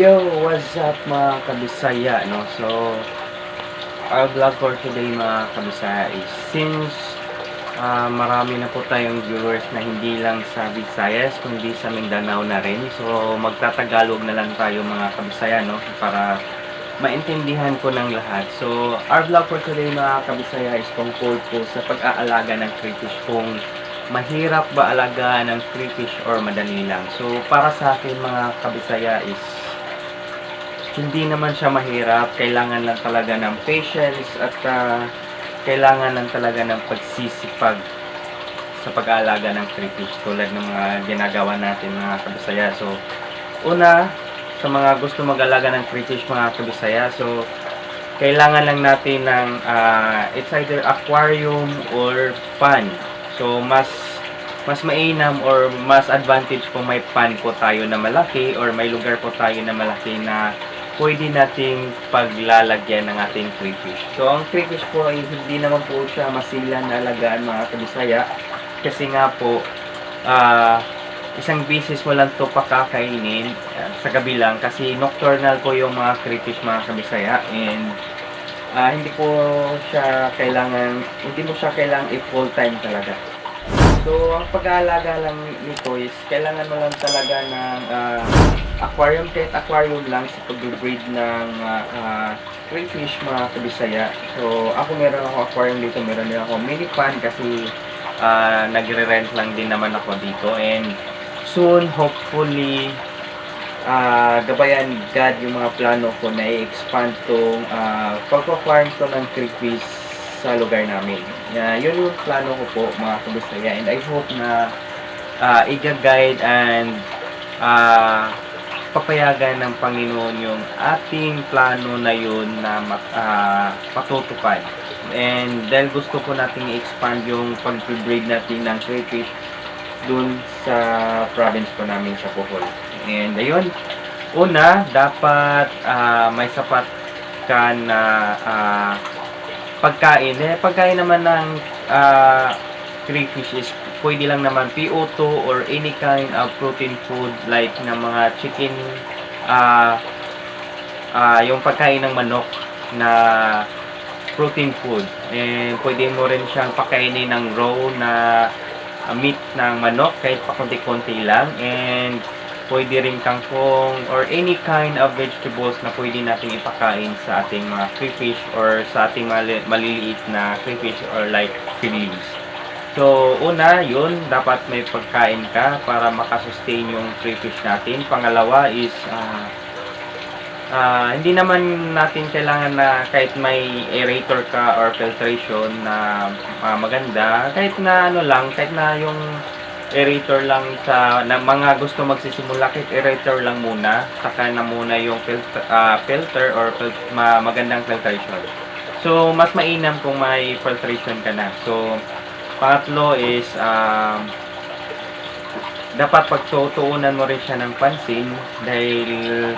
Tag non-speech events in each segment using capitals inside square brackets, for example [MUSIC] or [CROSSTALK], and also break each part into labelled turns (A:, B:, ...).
A: Yo, what's up mga kabisaya, no? So, our vlog for today mga kabisaya is since ah, marami na po tayong viewers na hindi lang sa Visayas, kundi sa Mindanao na rin. So, magtatagalog na lang tayo mga kabisaya, no? Para maintindihan ko ng lahat. So, our vlog for today mga kabisaya is tungkol po sa pag-aalaga ng crayfish kung mahirap ba alagaan ng crayfish or madali lang. So, para sa akin mga kabisaya is hindi naman siya mahirap. Kailangan lang talaga ng patience at ah, kailangan lang talaga ng pagsisipag sa pag-aalaga ng crayfish tulad ng mga ginagawa natin mga kabisaya. So, una, sa mga gusto mag-alaga ng crayfish mga kabisaya, so, kailangan lang natin ng, ah, it's either aquarium or pan. So, mas mas mainam or mas advantage kung may pan po tayo na malaki or may lugar po tayo na malaki na pwede nating paglalagyan ng ating crayfish. So, ang crayfish po ay hindi naman po siya masilan na alagaan mga kabisaya kasi nga po ah, isang bisis mo lang to pakakainin ah, sa gabi lang kasi nocturnal po yung mga crayfish mga kabisaya and ah, hindi po siya kailangan hindi mo siya kailangan i-full time talaga. So, ang pag-aalaga lang nito is kailangan mo lang talaga ng ah, aquarium, kahit aquarium lang sa pag-breed ng ah, ah, crayfish mga kabisaya. So, ako meron ako aquarium dito, meron din ako mini pan kasi ah, nagre-rent lang din naman ako dito and soon, hopefully, ah gabayan God yung mga plano ko na i-expand tong uh, pagpa-farm to ng crayfish sa lugar namin. Yeah, yun yung plano ko po mga kabisaya and I hope na uh, i-guide and ah papayagan ng Panginoon yung ating plano na yun na mat- ah, patutupad. And dahil gusto ko nating i-expand yung pag-breed natin ng crayfish dun sa province po namin sa Bohol. And ayun, una, dapat ah, may sapat ka na ah, pagkain. Eh, pagkain naman ng ah, crayfish is pwede lang naman PO2 or any kind of protein food like ng mga chicken ah ah, yung pagkain ng manok na protein food. And pwede mo rin siyang pakainin ng raw na ah, meat ng manok kahit pa konti-konti lang and pwede rin kangkong or any kind of vegetables na pwede natin ipakain sa ating mga crayfish or sa ating mali- maliliit na crayfish or like phillies. So, una, yun, dapat may pagkain ka para makasustain yung crayfish natin. Pangalawa is, ah, ah, hindi naman natin kailangan na kahit may aerator ka or filtration na ah, maganda, kahit na ano lang, kahit na yung aerator lang sa na mga gusto magsisimula kahit aerator lang muna, saka na muna yung filter, ah, filter or fil- ma- magandang filtration. So, mas mainam kung may filtration ka na. So, Pangatlo is, um, dapat pagtutuunan mo rin siya ng pansin dahil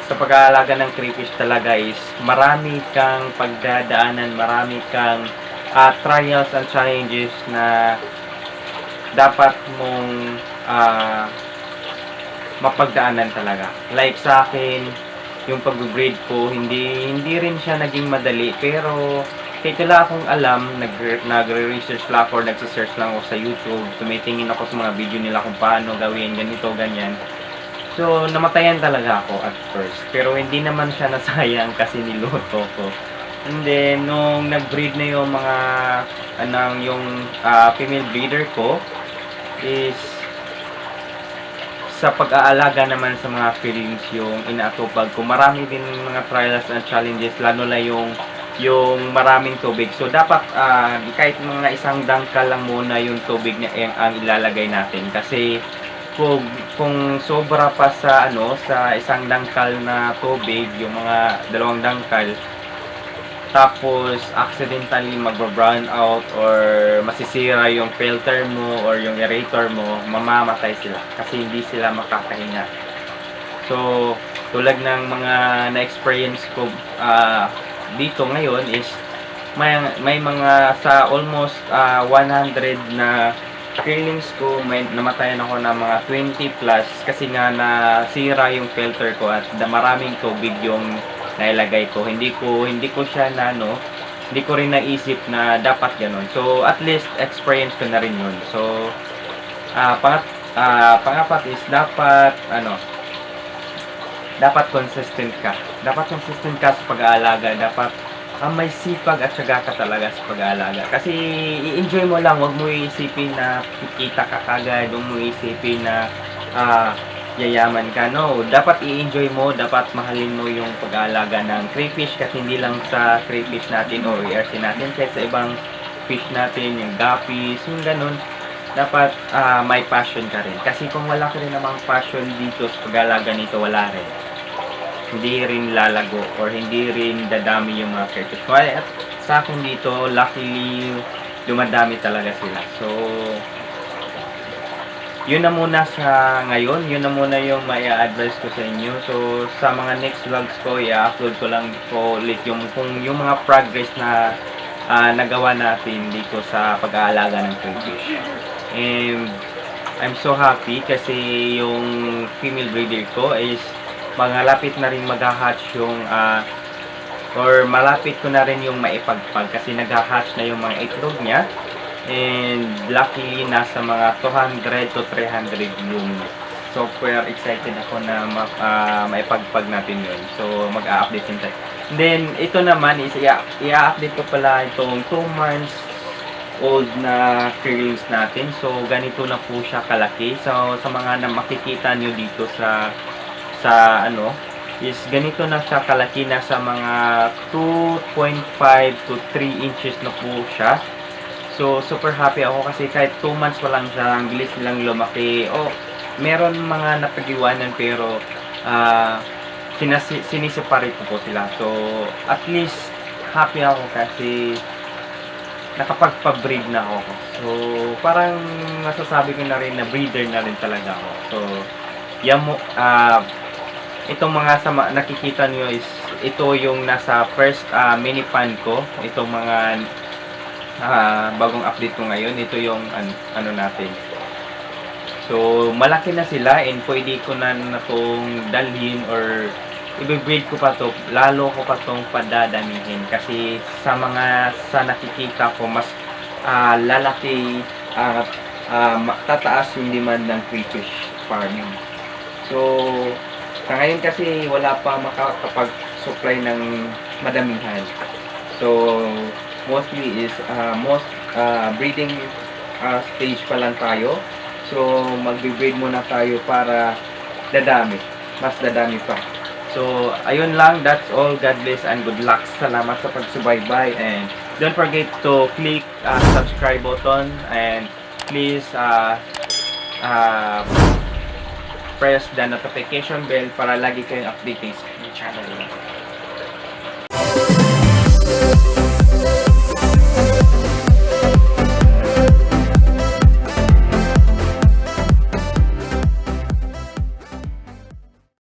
A: sa pag-aalaga ng crayfish talaga is marami kang pagdadaanan, marami kang ah, trials and challenges na dapat mong ah, mapagdaanan talaga. Like sa akin, yung pag-breed ko, hindi hindi rin siya naging madali pero kahit wala akong alam, nag, nagre-research lang ako nagsa-search lang ako sa YouTube, tumitingin ako sa mga video nila kung paano gawin, ganito, ganyan. So, namatayan talaga ako at first. Pero hindi naman siya [LAUGHS] nasayang kasi niluto ko. And then, nung nag-breed na yung mga, anong, yung ah, female breeder ko, is sa pag-aalaga naman sa mga feelings yung inaatupag ko. Marami din mga trials and challenges, lalo na yung yung maraming tubig. So dapat ah, kahit mga isang dangkal lang muna yung tubig na ang, ang ilalagay natin kasi kung kung sobra pa sa ano sa isang dangkal na tubig, yung mga dalawang dangkal tapos accidentally magba-brown out or masisira yung filter mo or yung aerator mo, mamamatay sila kasi hindi sila makakahinga. So, tulad ng mga na-experience ko ah, dito ngayon is may, may mga sa almost ah, 100 na feelings ko, may namatayan ako ng mga 20 plus kasi nga nasira yung filter ko at maraming tubig yung nailagay ko. Hindi ko hindi ko siya na ano, hindi ko rin naisip na dapat ganun. So at least experience ko na rin yun. So ah pangat ah, pangapat is dapat ano dapat consistent ka. Dapat consistent ka sa pag-aalaga. Dapat ah, may sipag at syaga ka talaga sa pag-aalaga. Kasi i-enjoy mo lang, wag mo iisipin na kikita ka kagad, wag mo iisipin na ah, yayaman ka. No, dapat i-enjoy mo, dapat mahalin mo yung pag-aalaga ng crayfish kasi hindi lang sa crayfish natin o ERC natin, kahit sa ibang fish natin, yung guppies, yung ganun. Dapat ah, may passion ka rin. Kasi kung wala ka rin namang passion dito sa pag-aalaga nito, wala rin hindi rin lalago or hindi rin dadami yung mga crayfish. Kaya at sa akin dito, luckily, dumadami talaga sila. So, yun na muna sa ngayon. Yun na muna yung may advice ko sa inyo. So, sa mga next vlogs ko, i-upload ko lang po ulit yung, kung yung mga progress na ah, nagawa natin dito sa pag-aalaga ng crayfish. And, I'm so happy kasi yung female breeder ko is malapit na rin mag-hatch yung ah, or malapit ko na rin yung maipagpag kasi nag-hatch na yung mga itlog niya. And luckily nasa mga 200 to 300 yung software. Excited ako na ma ah, maipagpag natin yun. So mag-a-update din tayo. Then ito naman is i-update ko pala itong 2 months old na curls natin. So ganito na po siya kalaki. So sa mga na makikita nyo dito sa sa ano is ganito na siya kalaki na sa mga 2.5 to 3 inches na po siya. So, super happy ako kasi kahit 2 months pa lang siya, ang bilis nilang lumaki. Oh, meron mga napag-iwanan pero ah sinasi- siniseparate ko po sila. So, at least happy ako kasi nakapagpa-breed na ako. So, parang masasabi ko na rin na breeder na rin talaga ako. So, yan mo, ah, itong mga sama, nakikita niyo is ito yung nasa first ah, mini pan ko. Itong mga ah, bagong update ko ngayon. Ito yung an- ano natin. So, malaki na sila and pwede ko na na itong dalhin or i-breed ko pa to lalo ko pa tong padadamihin kasi sa mga sa nakikita ko mas ah, lalaki at ah, ma- tataas yung demand ng crayfish farming. So, sa ngayon kasi wala pa makakapag-supply ng madamihan. So, mostly is uh, most uh, breeding uh, stage pa lang tayo. So, magbe-breed muna tayo para dadami. Mas dadami pa. So, ayun lang. That's all. God bless and good luck. Salamat sa pagsubaybay and don't forget to click uh, subscribe button and please uh, uh, press the notification bell para lagi kayong updated sa channel.